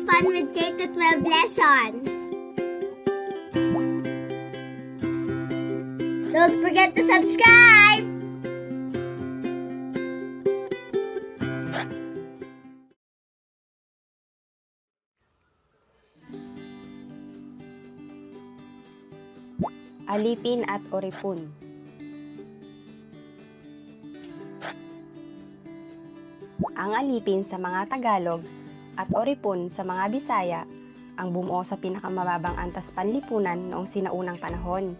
Fun with K to 12 lessons. Don't forget to subscribe! Alipin at Oripun. Ang alipin sa mga Tagalog at Oripun sa mga Bisaya ang bumuo sa pinakamababang antas panlipunan noong sinaunang panahon.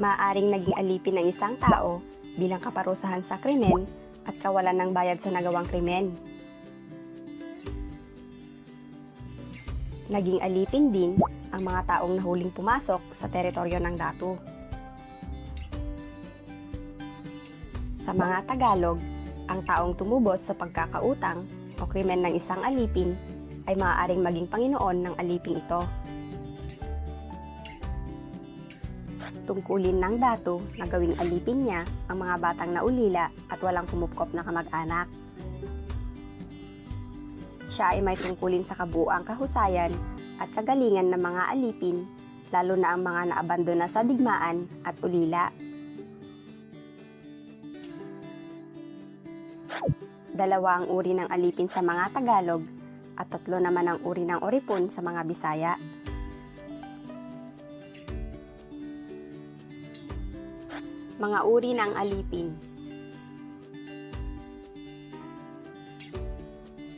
Maaring naging alipin ng isang tao bilang kaparusahan sa krimen at kawalan ng bayad sa nagawang krimen. Naging alipin din ang mga taong nahuling pumasok sa teritoryo ng datu. Sa mga Tagalog, ang taong tumubos sa pagkakautang o krimen ng isang alipin ay maaaring maging Panginoon ng aliping ito. Tungkulin ng datu na gawing alipin niya ang mga batang naulila at walang kumupkop na kamag-anak. Siya ay may tungkulin sa kabuang kahusayan at kagalingan ng mga alipin, lalo na ang mga naabandona sa digmaan at ulila. Dalawa ang uri ng alipin sa mga Tagalog at tatlo naman ang uri ng oripon sa mga Bisaya. Mga uri ng alipin.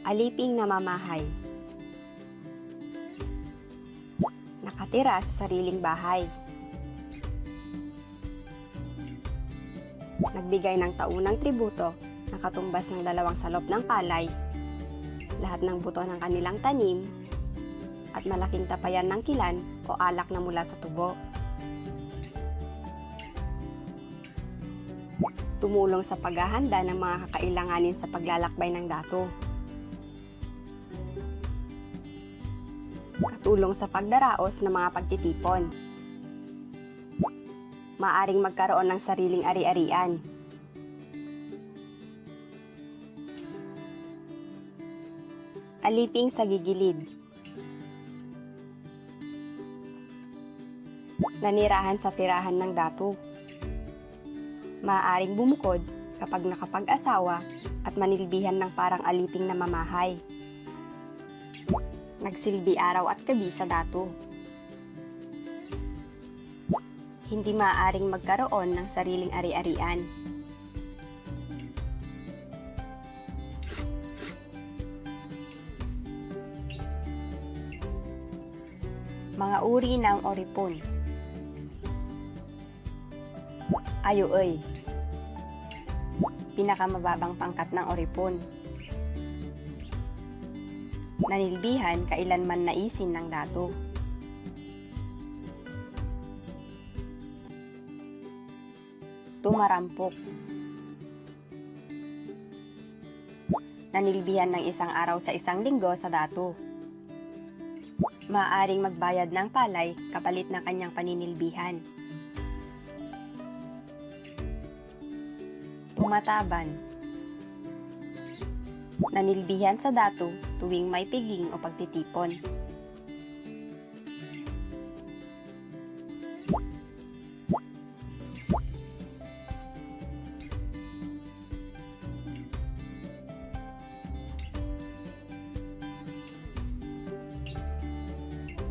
Aliping namamahay. Nakatira sa sariling bahay. Nagbigay ng taunang tributo na katumbas ng dalawang salop ng palay, lahat ng buto ng kanilang tanim, at malaking tapayan ng kilan o alak na mula sa tubo. Tumulong sa paghahanda ng mga kakailanganin sa paglalakbay ng dato. Katulong sa pagdaraos ng mga pagtitipon. Maaring magkaroon ng sariling ari-arian. Aliping sa gigilid. Nanirahan sa tirahan ng datu. Maaaring bumukod kapag nakapag-asawa at manilbihan ng parang aliping na mamahay. Nagsilbi araw at gabi sa datu. Hindi maaaring magkaroon ng sariling ari-arian. Mga uri ng oripon. Ayoy. Pinakamababang pangkat ng oripon. Nanilbihan kailanman naisin ng dato. Tumarampok. Nanilbihan ng isang araw sa isang linggo sa dato. Maaring magbayad ng palay kapalit ng kanyang paninilbihan. Tumataban. Nanilbihan sa dato tuwing may piging o pagtitipon.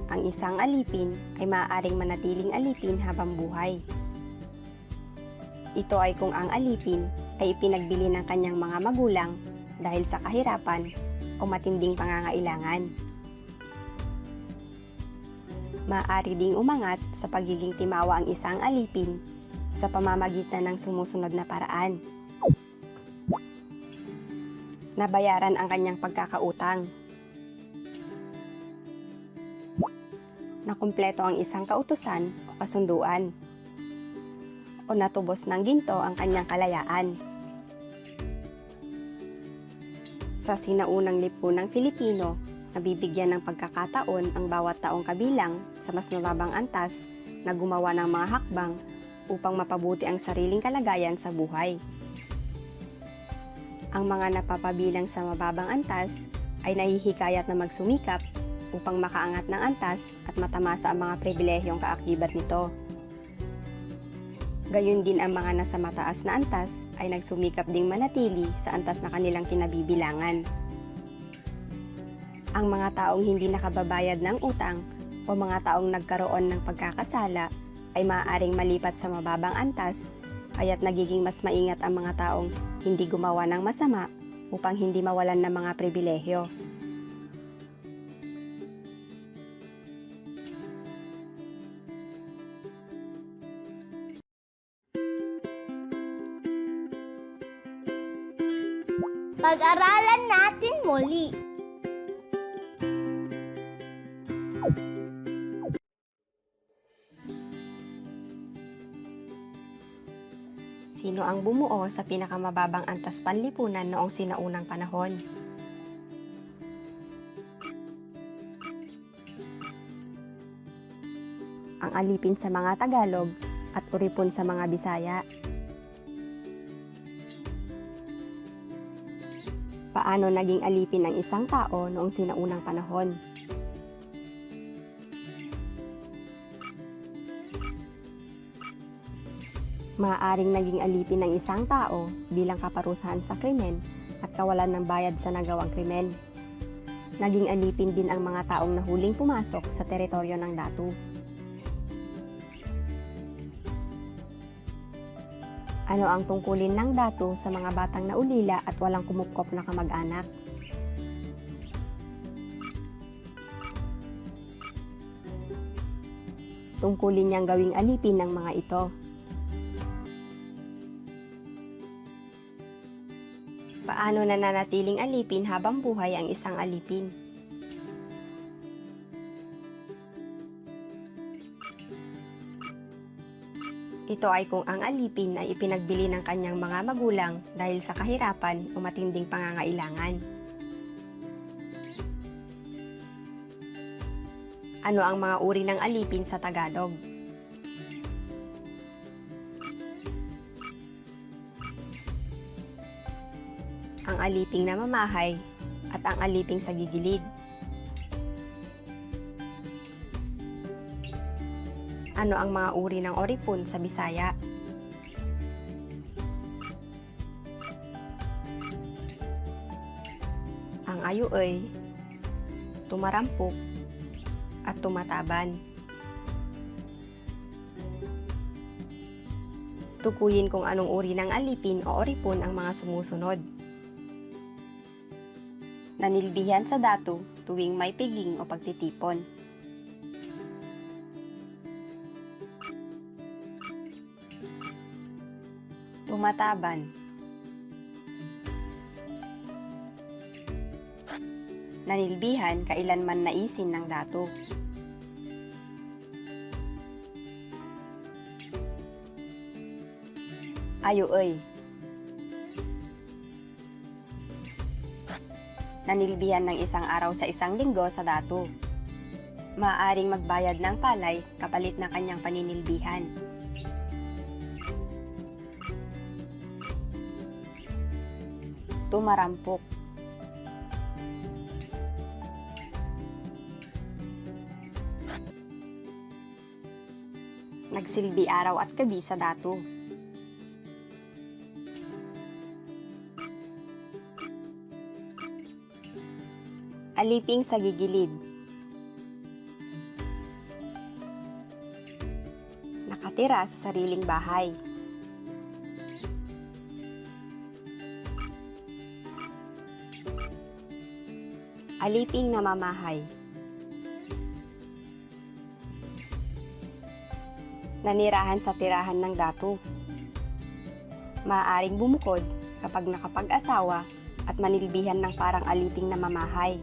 Ang isang alipin ay maaaring manatiling alipin habang buhay. Ito ay kung ang alipin ay ipinagbili ng kanyang mga magulang dahil sa kahirapan o matinding pangangailangan. Maaari ding umangat sa pagiging timawa ang isang alipin sa pamamagitan ng sumusunod na paraan. Nabayaran ang kanyang pagkakautang. Nakumpleto ang isang kautusan o kasunduan. O natubos ng ginto ang kanyang kalayaan. Sa sinaunang lipunang Filipino, nabibigyan ng pagkakataon ang bawat taong kabilang sa mas mababang antas na gumawa ng mga hakbang upang mapabuti ang sariling kalagayan sa buhay. Ang mga napapabilang sa mababang antas ay nahihikayat na magsumikap upang makaangat ng antas at matamasa ang mga pribilehyong kaakibat nito. Gayun din ang mga nasa mataas na antas ay nagsumikap ding manatili sa antas na kanilang kinabibilangan. Ang mga taong hindi nakababayad ng utang o mga taong nagkaroon ng pagkakasala ay maaaring malipat sa mababang antas kaya't nagiging mas maingat ang mga taong hindi gumawa ng masama upang hindi mawalan ng mga pribilehyo. Muli. Sino ang bumuo sa pinakamababang antas panlipunan noong sinaunang panahon? Ang alipin sa mga Tagalog at uripon sa mga Bisaya. Paano naging alipin ang isang tao noong sinaunang panahon? Maaaring naging alipin ng isang tao bilang kaparusahan sa krimen at kawalan ng bayad sa nagawang krimen. Naging alipin din ang mga taong nahuling pumasok sa teritoryo ng datu. Ano ang tungkulin ng datu sa mga batang naulila at walang kumupkop na kamag-anak? Tungkulin niyang gawing alipin ng mga ito. Paano nananatiling alipin habang buhay ang isang alipin? Ito ay kung ang alipin ay ipinagbili ng kanyang mga magulang dahil sa kahirapan o matinding pangangailangan. Ano ang mga uri ng alipin sa Tagalog? ang aliping na mamahay at ang aliping sa gigilid. Ano ang mga uri ng oripon sa Bisaya? Ang ayuoy, tumarampok, at tumataban. Tukuyin kung anong uri ng alipin o oripon ang mga sumusunod nanilbihan sa datu tuwing may piging o pagtitipon. Tumataban. Nanilbihan kailanman naisin ng datu. Ayuoy. nanilbihan ng isang araw sa isang linggo sa datu. Maaring magbayad ng palay kapalit ng kanyang paninilbihan. Tumarampok. Nagsilbi araw at gabi sa datu. aliping sa gigilid. Nakatira sa sariling bahay. Aliping na mamahay. Nanirahan sa tirahan ng datu. Maaaring bumukod kapag nakapag-asawa at manilbihan ng parang aliping na mamahay.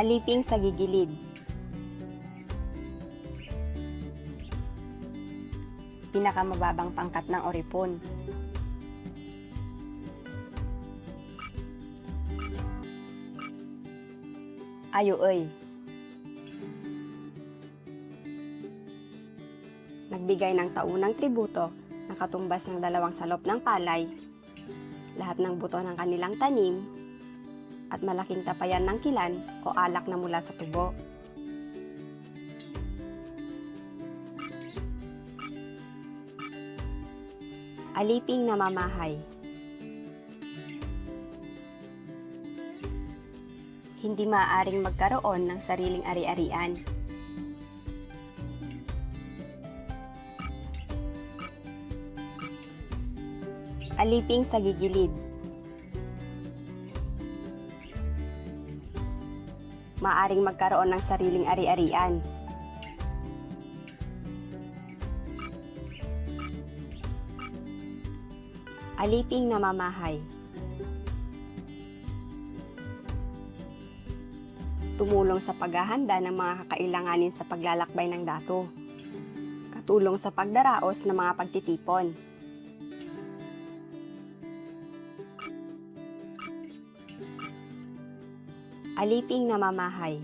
aliping sa gigilid. Pinakamababang pangkat ng oripon. Ayuoy. nagbigay ng taunang tributo na katumbas ng dalawang salop ng palay, lahat ng buto ng kanilang tanim, at malaking tapayan ng kilan o alak na mula sa tubo. Aliping namamahay Hindi maaaring magkaroon ng sariling ari-arian. Aliping sa gigilid Maaring magkaroon ng sariling ari-arian. Aliping namamahay tumulong sa paghahanda ng mga kakailanganin sa paglalakbay ng dato. Katulong sa pagdaraos ng mga pagtitipon. Aliping namamahay